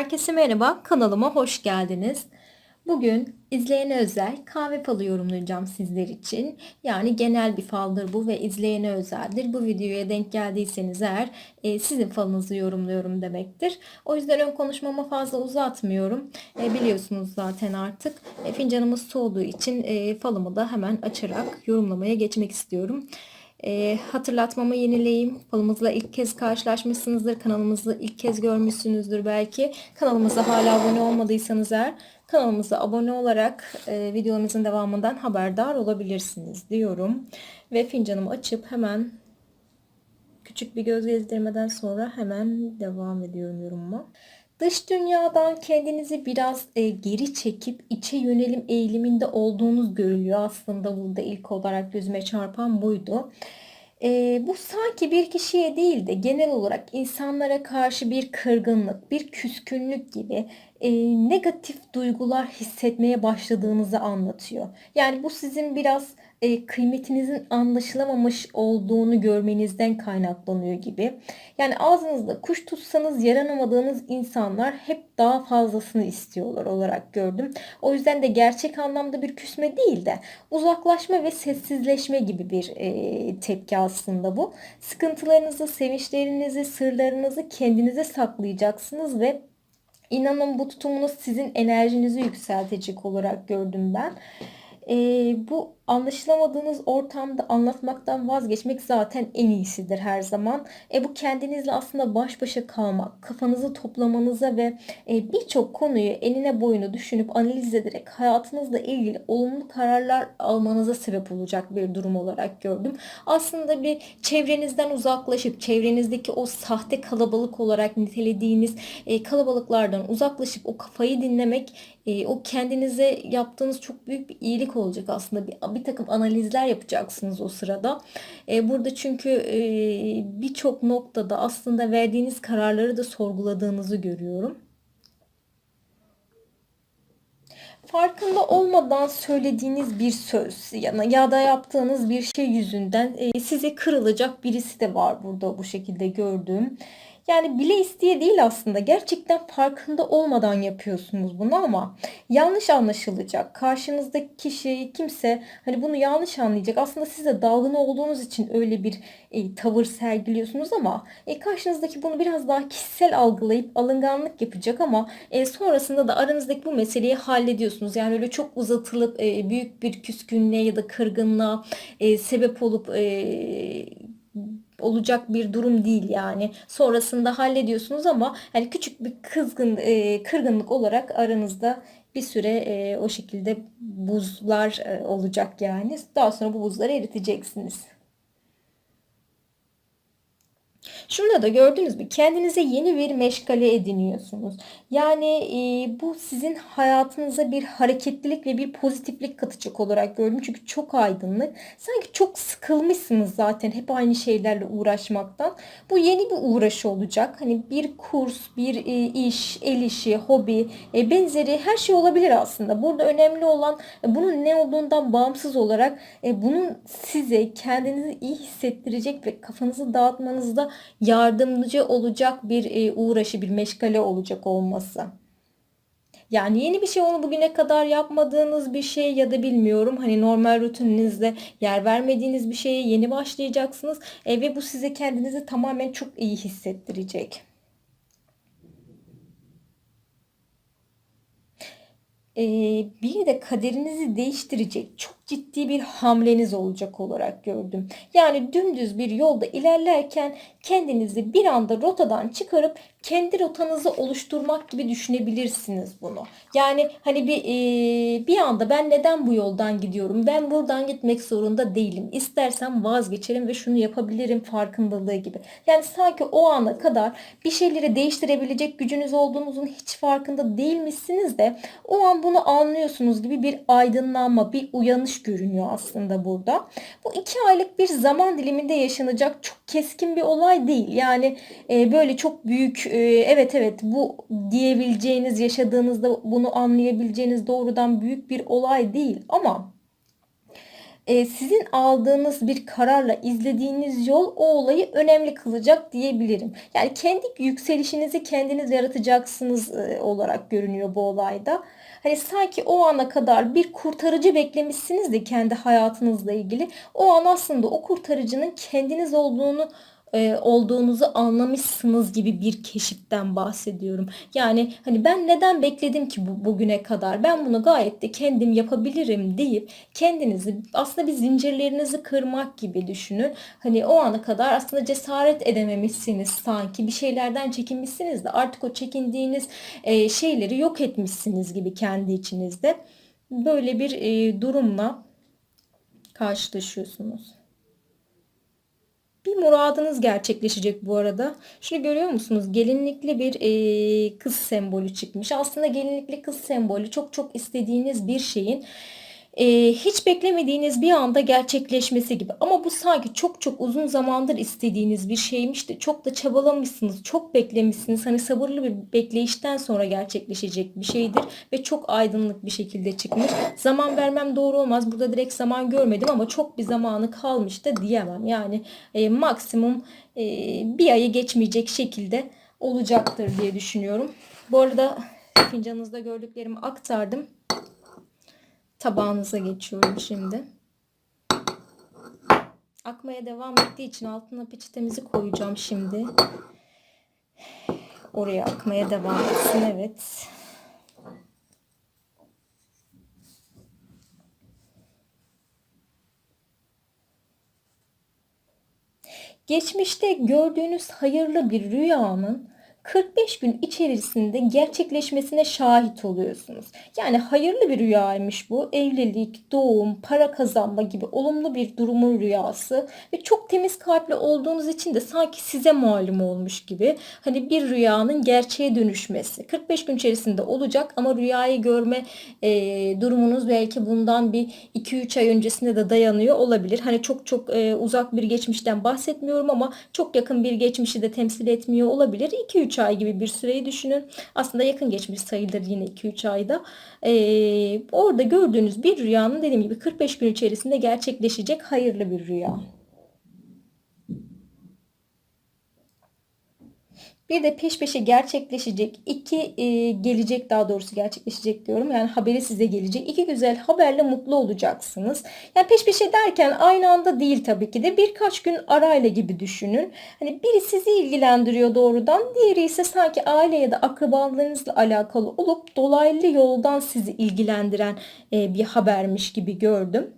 Herkese merhaba, kanalıma hoş geldiniz. Bugün izleyene özel kahve falı yorumlayacağım sizler için. Yani genel bir faldır bu ve izleyene özeldir. Bu videoya denk geldiyseniz eğer e, sizin falınızı yorumluyorum demektir. O yüzden ön konuşmama fazla uzatmıyorum. E, biliyorsunuz zaten artık e, fincanımız soğuduğu için e, falımı da hemen açarak yorumlamaya geçmek istiyorum. E, hatırlatmamı yenileyim. Falımızla ilk kez karşılaşmışsınızdır. Kanalımızı ilk kez görmüşsünüzdür belki. Kanalımıza hala abone olmadıysanız eğer kanalımıza abone olarak e, videomuzun devamından haberdar olabilirsiniz diyorum. Ve fincanımı açıp hemen küçük bir göz gezdirmeden sonra hemen devam ediyorum yorumuma. Dış dünyadan kendinizi biraz e, geri çekip içe yönelim eğiliminde olduğunuz görülüyor. Aslında burada ilk olarak gözüme çarpan buydu. E, bu sanki bir kişiye değil de genel olarak insanlara karşı bir kırgınlık, bir küskünlük gibi e, negatif duygular hissetmeye başladığınızı anlatıyor. Yani bu sizin biraz e, kıymetinizin anlaşılamamış olduğunu görmenizden kaynaklanıyor gibi. Yani ağzınızda kuş tutsanız yaranamadığınız insanlar hep daha fazlasını istiyorlar olarak gördüm. O yüzden de gerçek anlamda bir küsme değil de uzaklaşma ve sessizleşme gibi bir e, tepki aslında bu. Sıkıntılarınızı, sevinçlerinizi, sırlarınızı kendinize saklayacaksınız ve İnanın bu tutumunuz sizin enerjinizi yükseltecek olarak gördüm ben. Ee, bu anlaşılamadığınız ortamda anlatmaktan vazgeçmek zaten en iyisidir her zaman. E, bu kendinizle aslında baş başa kalmak, kafanızı toplamanıza ve e, birçok konuyu enine boyunu düşünüp analiz ederek hayatınızla ilgili olumlu kararlar almanıza sebep olacak bir durum olarak gördüm. Aslında bir çevrenizden uzaklaşıp çevrenizdeki o sahte kalabalık olarak nitelediğiniz e, kalabalıklardan uzaklaşıp o kafayı dinlemek e, o kendinize yaptığınız çok büyük bir iyilik olacak aslında. Bir, bir takım analizler yapacaksınız o sırada. E, burada çünkü e, birçok noktada aslında verdiğiniz kararları da sorguladığınızı görüyorum. farkında olmadan söylediğiniz bir söz ya da yaptığınız bir şey yüzünden e, size kırılacak birisi de var burada bu şekilde gördüğüm. Yani bile isteye değil aslında. Gerçekten farkında olmadan yapıyorsunuz bunu ama yanlış anlaşılacak. Karşınızdaki kişi kimse hani bunu yanlış anlayacak. Aslında siz de dalgın olduğunuz için öyle bir e, tavır sergiliyorsunuz ama e, karşınızdaki bunu biraz daha kişisel algılayıp alınganlık yapacak ama e, sonrasında da aranızdaki bu meseleyi hallediyorsunuz. Yani öyle çok uzatılıp e, büyük bir küskünlüğe ya da kırgınlığa e, sebep olup e, olacak bir durum değil yani. Sonrasında hallediyorsunuz ama hani küçük bir kızgın e, kırgınlık olarak aranızda bir süre e, o şekilde buzlar e, olacak yani. Daha sonra bu buzları eriteceksiniz. Şurada da gördünüz mü? Kendinize yeni bir meşgale ediniyorsunuz. Yani e, bu sizin hayatınıza bir hareketlilik ve bir pozitiflik katacak olarak gördüm. Çünkü çok aydınlık. Sanki çok sıkılmışsınız zaten hep aynı şeylerle uğraşmaktan. Bu yeni bir uğraşı olacak. Hani bir kurs, bir e, iş, el işi, hobi, e, benzeri her şey olabilir aslında. Burada önemli olan e, bunun ne olduğundan bağımsız olarak e, bunun size kendinizi iyi hissettirecek ve kafanızı dağıtmanızda yardımcı olacak bir e, uğraşı, bir meşgale olacak olması. Yani yeni bir şey onu bugüne kadar yapmadığınız bir şey ya da bilmiyorum hani normal rutininizde yer vermediğiniz bir şeye yeni başlayacaksınız e, ve bu size kendinizi tamamen çok iyi hissettirecek. E, bir de kaderinizi değiştirecek çok ciddi bir hamleniz olacak olarak gördüm. Yani dümdüz bir yolda ilerlerken kendinizi bir anda rotadan çıkarıp kendi rotanızı oluşturmak gibi düşünebilirsiniz bunu. Yani hani bir e, bir anda ben neden bu yoldan gidiyorum? Ben buradan gitmek zorunda değilim. İstersem vazgeçerim ve şunu yapabilirim farkındalığı gibi. Yani sanki o ana kadar bir şeyleri değiştirebilecek gücünüz olduğunuzun hiç farkında değilmişsiniz de o an bunu anlıyorsunuz gibi bir aydınlanma, bir uyanış görünüyor aslında burada. Bu iki aylık bir zaman diliminde yaşanacak çok keskin bir olay değil. Yani e, böyle çok büyük e, evet evet bu diyebileceğiniz yaşadığınızda bunu anlayabileceğiniz doğrudan büyük bir olay değil ama e, sizin aldığınız bir kararla izlediğiniz yol o olayı önemli kılacak diyebilirim. Yani kendi yükselişinizi kendiniz yaratacaksınız e, olarak görünüyor bu olayda. Hani sanki o ana kadar bir kurtarıcı beklemişsiniz de kendi hayatınızla ilgili. O an aslında o kurtarıcının kendiniz olduğunu e, olduğunuzu anlamışsınız gibi bir keşiften bahsediyorum. Yani hani ben neden bekledim ki bu, bugüne kadar? Ben bunu gayet de kendim yapabilirim deyip kendinizi aslında bir zincirlerinizi kırmak gibi düşünün. Hani o ana kadar aslında cesaret edememişsiniz sanki bir şeylerden çekinmişsiniz de artık o çekindiğiniz e, şeyleri yok etmişsiniz gibi kendi içinizde. Böyle bir e, durumla karşılaşıyorsunuz. Bir muradınız gerçekleşecek bu arada. Şunu görüyor musunuz? Gelinlikli bir e, kız sembolü çıkmış. Aslında gelinlikli kız sembolü çok çok istediğiniz bir şeyin e, hiç beklemediğiniz bir anda gerçekleşmesi gibi. Ama bu sanki çok çok uzun zamandır istediğiniz bir şeymiş de çok da çabalamışsınız, çok beklemişsiniz. Hani sabırlı bir bekleyişten sonra gerçekleşecek bir şeydir ve çok aydınlık bir şekilde çıkmış. Zaman vermem doğru olmaz. Burada direkt zaman görmedim ama çok bir zamanı kalmış da diyemem. Yani e, maksimum e, bir ayı geçmeyecek şekilde olacaktır diye düşünüyorum. Bu arada fincanınızda gördüklerimi aktardım tabağınıza geçiyorum şimdi. Akmaya devam ettiği için altına peçetemizi koyacağım şimdi. Oraya akmaya devam etsin. Evet. Geçmişte gördüğünüz hayırlı bir rüyanın 45 gün içerisinde gerçekleşmesine şahit oluyorsunuz. Yani hayırlı bir rüyaymış bu. Evlilik, doğum, para kazanma gibi olumlu bir durumun rüyası ve çok temiz kalpli olduğunuz için de sanki size malum olmuş gibi. Hani bir rüyanın gerçeğe dönüşmesi. 45 gün içerisinde olacak ama rüyayı görme e, durumunuz belki bundan bir 2-3 ay öncesinde de dayanıyor olabilir. Hani çok çok e, uzak bir geçmişten bahsetmiyorum ama çok yakın bir geçmişi de temsil etmiyor olabilir. 2-3 2-3 ay gibi bir süreyi düşünün. Aslında yakın geçmiş sayılır yine 2-3 ayda. Ee, orada gördüğünüz bir rüyanın dediğim gibi 45 gün içerisinde gerçekleşecek hayırlı bir rüya. Bir de peş peşe gerçekleşecek iki e, gelecek daha doğrusu gerçekleşecek diyorum. Yani haberi size gelecek. iki güzel haberle mutlu olacaksınız. Yani peş peşe derken aynı anda değil tabii ki de birkaç gün arayla gibi düşünün. Hani biri sizi ilgilendiriyor doğrudan. Diğeri ise sanki aile ya da akrabalarınızla alakalı olup dolaylı yoldan sizi ilgilendiren e, bir habermiş gibi gördüm.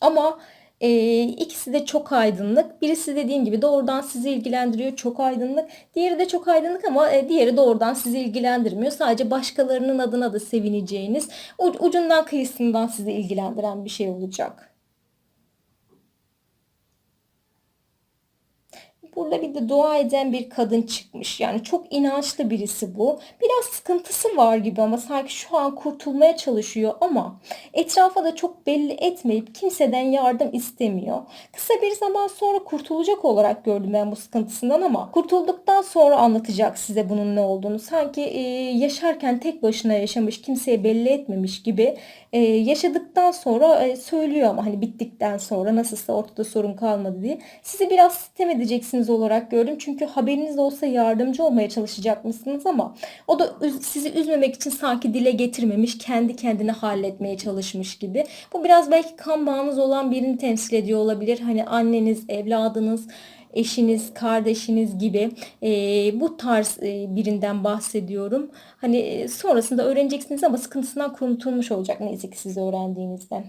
Ama e, ikisi de çok aydınlık. Birisi dediğim gibi doğrudan sizi ilgilendiriyor. Çok aydınlık. Diğeri de çok aydınlık ama e, diğeri doğrudan sizi ilgilendirmiyor. Sadece başkalarının adına da sevineceğiniz, ucundan kıyısından sizi ilgilendiren bir şey olacak. Burada bir de dua eden bir kadın çıkmış. Yani çok inançlı birisi bu. Biraz sıkıntısı var gibi ama sanki şu an kurtulmaya çalışıyor ama etrafa da çok belli etmeyip kimseden yardım istemiyor. Kısa bir zaman sonra kurtulacak olarak gördüm ben bu sıkıntısından ama kurtulduktan sonra anlatacak size bunun ne olduğunu. Sanki e, yaşarken tek başına yaşamış, kimseye belli etmemiş gibi e, yaşadıktan sonra e, söylüyor ama hani bittikten sonra nasılsa ortada sorun kalmadı diye. Sizi biraz sitem edeceksiniz olarak gördüm. Çünkü haberiniz olsa yardımcı olmaya çalışacakmışsınız ama o da sizi üzmemek için sanki dile getirmemiş, kendi kendine halletmeye çalışmış gibi. Bu biraz belki kan bağınız olan birini temsil ediyor olabilir. Hani anneniz, evladınız, eşiniz, kardeşiniz gibi e, bu tarz e, birinden bahsediyorum. Hani e, sonrasında öğreneceksiniz ama sıkıntısından kurtulmuş olacak neyse ki siz öğrendiğinizde.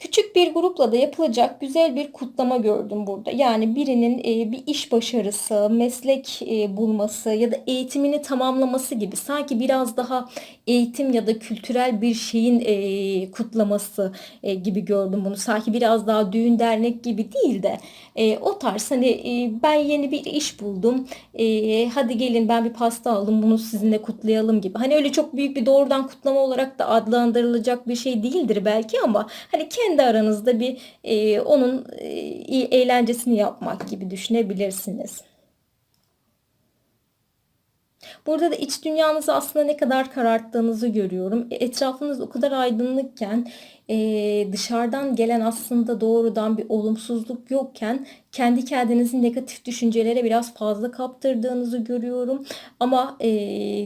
Küçük bir grupla da yapılacak güzel bir kutlama gördüm burada. Yani birinin e, bir iş başarısı, meslek e, bulması ya da eğitimini tamamlaması gibi sanki biraz daha eğitim ya da kültürel bir şeyin e, kutlaması gibi gördüm bunu. Sanki biraz daha düğün dernek gibi değil de o tarz hani ben yeni bir iş buldum. Hadi gelin ben bir pasta aldım bunu sizinle kutlayalım gibi. Hani öyle çok büyük bir doğrudan kutlama olarak da adlandırılacak bir şey değildir belki ama hani kendi kendi aranızda bir e, onun e, eğlencesini yapmak gibi düşünebilirsiniz. Burada da iç dünyanızı aslında ne kadar kararttığınızı görüyorum. Etrafınız o kadar aydınlıkken e, dışarıdan gelen aslında doğrudan bir olumsuzluk yokken kendi kendinizi negatif düşüncelere biraz fazla kaptırdığınızı görüyorum. Ama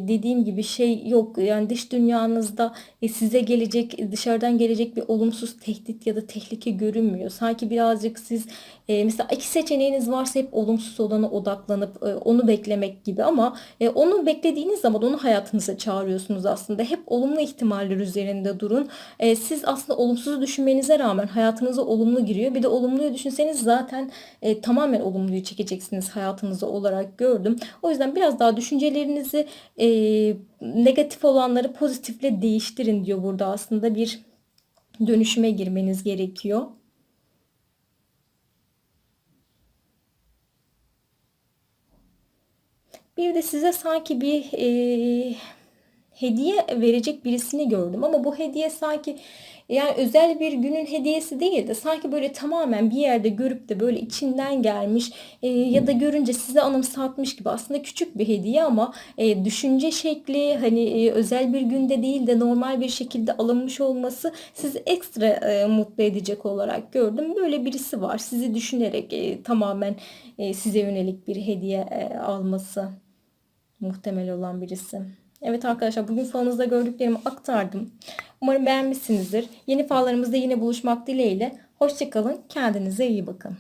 dediğim gibi şey yok yani dış dünyanızda e, size gelecek dışarıdan gelecek bir olumsuz tehdit ya da tehlike görünmüyor. Sanki birazcık siz mesela iki seçeneğiniz varsa hep olumsuz olana odaklanıp e, onu beklemek gibi ama e, onu beklediğiniz zaman onu hayatınıza çağırıyorsunuz aslında. Hep olumlu ihtimaller üzerinde durun. Siz aslında olumsuzu düşünmenize rağmen hayatınıza olumlu giriyor. Bir de olumluyu düşünseniz zaten e, tamamen olumluyu çekeceksiniz hayatınıza olarak gördüm. O yüzden biraz daha düşüncelerinizi e, negatif olanları pozitifle değiştirin diyor burada aslında bir dönüşüme girmeniz gerekiyor. Bir de size sanki bir e, hediye verecek birisini gördüm ama bu hediye sanki yani özel bir günün hediyesi değil de sanki böyle tamamen bir yerde görüp de böyle içinden gelmiş e, ya da görünce size anımsatmış gibi aslında küçük bir hediye ama e, düşünce şekli hani e, özel bir günde değil de normal bir şekilde alınmış olması sizi ekstra e, mutlu edecek olarak gördüm. Böyle birisi var sizi düşünerek e, tamamen e, size yönelik bir hediye e, alması muhtemel olan birisi. Evet arkadaşlar bugün falınızda gördüklerimi aktardım. Umarım beğenmişsinizdir. Yeni fallarımızda yine buluşmak dileğiyle. Hoşçakalın. Kendinize iyi bakın.